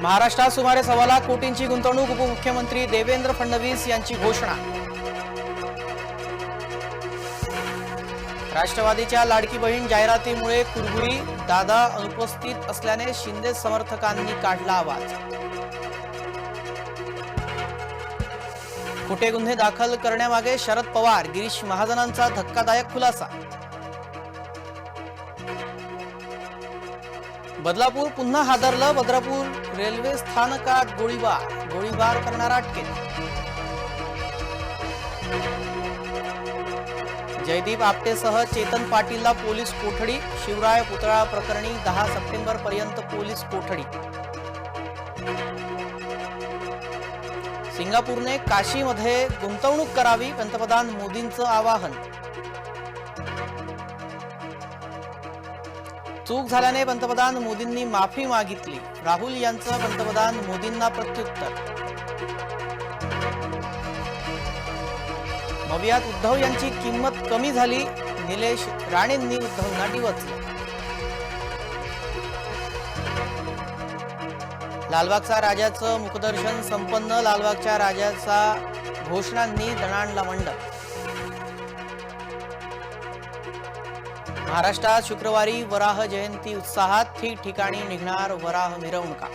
महाराष्ट्रात सुमारे सव्वा लाख कोटींची गुंतवणूक उपमुख्यमंत्री देवेंद्र फडणवीस यांची घोषणा. राष्ट्रवादीच्या लाडकी बहीण जाहिरातीमुळे कुरबुरी दादा अनुपस्थित असल्याने शिंदे समर्थकांनी काढला आवाज. खोटे गुन्हे दाखल करण्यामागे शरद पवार गिरीश महाजनांचा धक्कादायक खुलासा. बदलापूर पुन्हा हादरलं. बद्रापूर रेल्वे स्थानकात गोळीबार. गोळीबार करणारा अटकेत जयदीप आपटेसह चेतन पाटीलला पोलीस कोठडी. शिवराय पुतळा प्रकरणी दहा सप्टेंबर पर्यंत पोलीस कोठडी. सिंगापूरने काशीमध्ये गुंतवणूक करावी. पंतप्रधान मोदींचं आवाहन. चूक झाल्याने पंतप्रधान मोदींनी माफी मागितली. राहुल यांचं पंतप्रधान मोदींना प्रत्युत्तर. भव्यात उद्धव यांची किंमत कमी झाली. निलेश राणेंनी उद्धवना डिवचलं. लालबागचा राजाचं मुखदर्शन संपन्न. लालबागच्या राजाचा घोषणांनी दणाणला मंडप. महाराष्ट्रात शुक्रवारी वराह जयंती उत्साहात ठिकठिकाणी निघणार वराह मिरवणुका.